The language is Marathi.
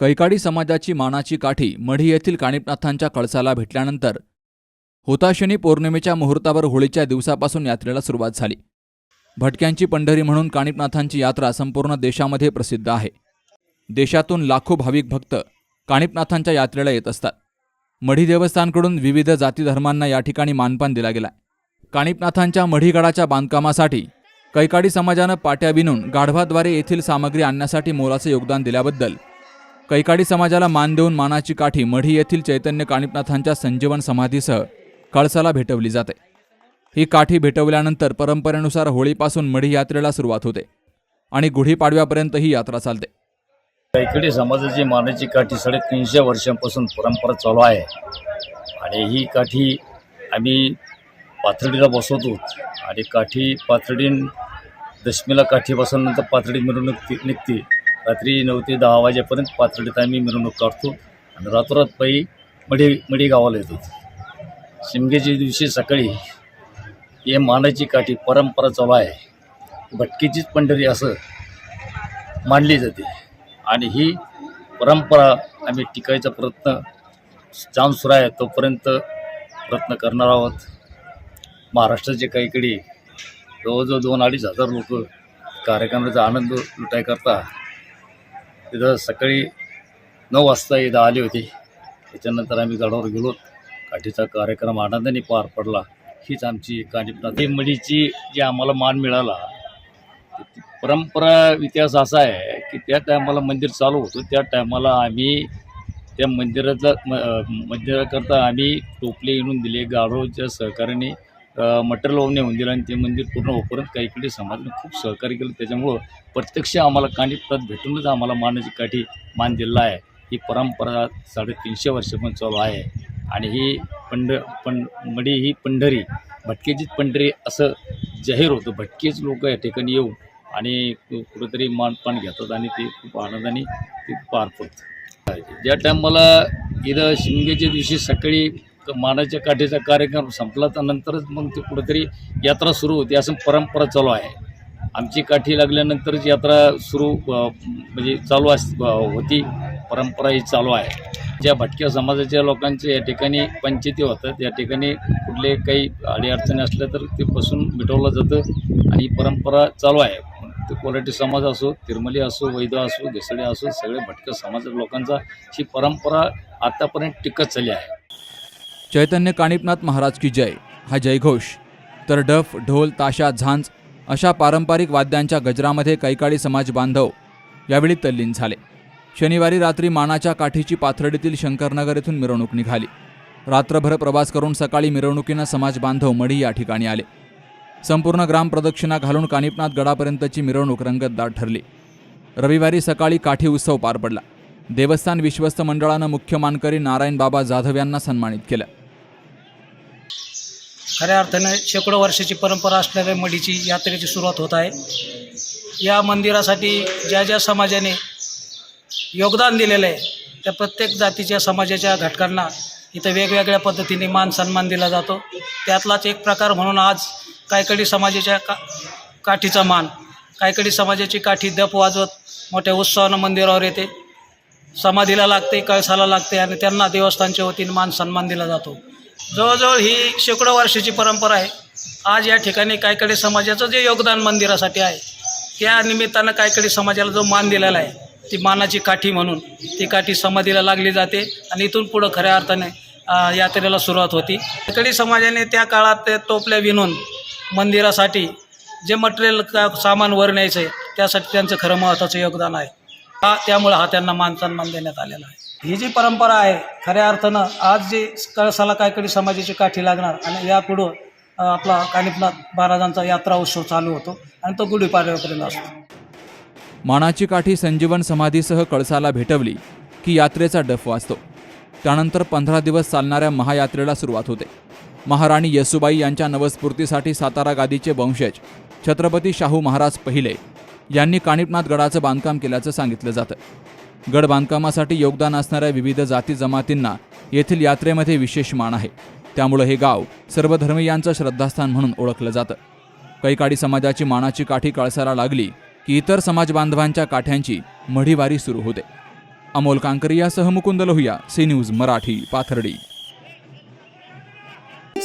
कैकाडी समाजाची मानाची काठी मढी येथील काणिपनाथांच्या कळसाला भेटल्यानंतर होताशनी पौर्णिमेच्या मुहूर्तावर होळीच्या दिवसापासून यात्रेला सुरुवात झाली. भटक्यांची पंढरी म्हणून काणिपनाथांची यात्रा संपूर्ण देशामध्ये प्रसिद्ध आहे. देशातून लाखो भाविक भक्त काणिपनाथांच्या यात्रेला येत असतात. मढी देवस्थानकडून विविध जाती धर्मांना या ठिकाणी मानपान दिला गेला. काणिपनाथांच्या मढीगडाच्या बांधकामासाठी कैकाडी समाजानं पाट्या विणून गाढवाद्वारे येथील सामग्री आणण्यासाठी मोलाचे योगदान दिल्याबद्दल कैकाडी समाजाला मान देऊन मानाची काठी मढी येथील चैतन्य काणिपनाथांच्या संजीवन समाधीसह कळसाला भेटवली जाते. ही काठी भेटवल्यानंतर परंपरेनुसार होळीपासून मढी यात्रेला सुरुवात होते आणि गुढीपाडव्यापर्यंत ही यात्रा चालते. कैकडी समाजाची मानाची काठी साडेतीनशे वर्षांपासून परंपरा चालू आहे. आणि ही काठी आम्ही पाथर्डीला बसवतो. आणि काठी पाथर्डीन दशमीला काठी बसवल्यानंतर पाथर्डी मिरवणूक निघते. रात्री नऊ ते दहा वाजेपर्यंत पाथर्डीत आम्ही मिरवणूक काढतो आणि रातोरात पायी मडी मडी गावाला येतो. शिमगेच्या दिवशी सकाळी हे मानाची काठी परंपरा चालू आहे. भटकीचीच पंढरी असं मानली जाते. आणि ही परंपरा आम्ही टिकायचा प्रयत्न जाम सुरू आहे. तोपर्यंत प्रयत्न करणार आहोत. महाराष्ट्राचे काहीकडे जवळजवळ दोन अडीच हजार लोक कार्यक्रमाचा आनंद लुटाय करता तिथं सकाळी नऊ वाजता इथं आले होते. त्याच्यानंतर आम्ही गडावर गेलो. काठीचा कार्यक्रम आनंदाने पार पडला. हीच आमची काणीपनाथ मडीची जी आम्हाला मान मिळाला परंपरा इतिहास असा आहे की त्या टायमाला मंदिर चालू होतं. त्या टायमाला आम्ही त्या मंदिराचा म मंदिराकरता आम्ही टोपले येऊन दिले. गाढवच्या सहकार्याने मटेरियल वाहून नेऊन दिलं आणि ते मंदिर पूर्ण होईपर्यंत काहीकडे समाजाने खूप सहकार्य केलं. त्याच्यामुळं प्रत्यक्ष आम्हाला काणीप्रत भेटूनच आम्हाला मानाची काठी मान दिलेला आहे. ही परंपरा साडेतीनशे पण चालू आहे. आणि ही पंढ पं मडी ही पंढरी भटकेचीच पंढरी असं जाहीर होतं. भटकेच लोक या ठिकाणी येऊन आणि कुठंतरी मानपान घेतात आणि ते खूप आनंदाने ते पार पडतं ज्या टायमाला इथं शिमग्याच्या दिवशी सकाळी मानाच्या काठीचा कार्यक्रम संपला तर नंतरच मग ते कुठेतरी यात्रा सुरू होती. असं परंपरा चालू आहे. आमची काठी लागल्यानंतरच यात्रा सुरू म्हणजे चालू अस होती. परंपरा ही चालू आहे. ज्या भटक्या समाजाच्या लोकांचे या ठिकाणी पंचायती होतात या ठिकाणी कुठले काही अडीअडचणी असल्या तर ते बसून मिटवलं जातं आणि परंपरा चालू आहे. ते कोल्हाटी समाज असो तिरमली असो वैद असो घेसडे असो सगळे भटक्या समाजाच्या लोकांचा ही परंपरा आतापर्यंत टिकत चालली आहे. चैतन्य काणिपनाथ महाराज की जय. हा जयघोष तर डफ ढोल ताशा झांज अशा पारंपरिक वाद्यांच्या गजरामध्ये कैकाळी समाज बांधव यावेळी तल्लीन झाले. शनिवारी रात्री मानाच्या काठीची पाथर्डीतील शंकरनगर येथून मिरवणूक निघाली. रात्रभर प्रवास करून सकाळी मिरवणुकीनं समाज बांधव मढी या ठिकाणी आले. संपूर्ण ग्राम प्रदक्षिणा घालून कानिपनाथ गडापर्यंतची मिरवणूक रंगतदार ठरली. रविवारी सकाळी काठी उत्सव पार पडला. देवस्थान विश्वस्त मंडळानं मुख्य मानकरी नारायण बाबा जाधव यांना सन्मानित केलं. खऱ्या अर्थाने शेकडो वर्षाची परंपरा असलेल्या मढीची यात्रेची सुरुवात होत आहे. या मंदिरासाठी ज्या ज्या समाजाने योगदान दिलेलं आहे त्या प्रत्येक जातीच्या समाजाच्या घटकांना इथं वेगवेगळ्या पद्धतीने मान सन्मान दिला जातो. त्यातलाच एक प्रकार म्हणून आज कायकडी समाजाच्या का काठीचा मान कायकडी समाजाची काठी दप वाजवत मोठ्या उत्सवानं मंदिरावर येते. समाधीला लागते कळसाला लागते आणि त्यांना देवस्थानच्या वतीने मान सन्मान दिला जातो. जवळजवळ ही शेकडो वर्षाची परंपरा आहे. आज या ठिकाणी कायकडे समाजाचं जे योगदान मंदिरासाठी आहे त्या निमित्तानं कायकडे समाजाला जो मान दिलेला आहे ती मानाची काठी म्हणून ती काठी समाधीला लागली जाते आणि इथून पुढं खऱ्या अर्थाने यात्रेला सुरुवात होती. कायकडी समाजाने त्या काळात ते टोपल्या विणून मंदिरासाठी जे मटेरियल का सामान वर न्यायचं आहे त्यासाठी त्यांचं खरं महत्त्वाचं योगदान आहे. हा त्यामुळं हा त्यांना मान सन्मान देण्यात आलेला आहे. ही जी परंपरा आहे खऱ्या अर्थानं आज जी कळसाला कायकडी समाजाची काठी लागणार आणि या पुढं आपला कानिपनाथ महाराजांचा यात्रा उत्सव चालू होतो आणि तो गुढीपाडव्यापर्यंत असतो. मानाची काठी संजीवन समाधीसह कळसाला भेटवली की यात्रेचा डफ वाजतो. त्यानंतर पंधरा दिवस चालणाऱ्या महायात्रेला सुरुवात होते. महाराणी येसुबाई यांच्या नवस्फूर्तीसाठी सातारा गादीचे वंशज छत्रपती शाहू महाराज पहिले यांनी काणिपनाथ गडाचं बांधकाम केल्याचं सांगितलं जातं. गड बांधकामासाठी योगदान असणाऱ्या विविध जाती जमातींना येथील यात्रेमध्ये विशेष मान आहे. त्यामुळं हे गाव सर्व धर्मीयांचं श्रद्धास्थान म्हणून ओळखलं जातं. कैकाडी समाजाची मानाची काठी कळसाला लागली की इतर समाज बांधवांच्या काठ्यांची मढीवारी सुरू होते. अमोल कांकरियासह मुकुंद लोहिया सी न्यूज मराठी पाथर्डी.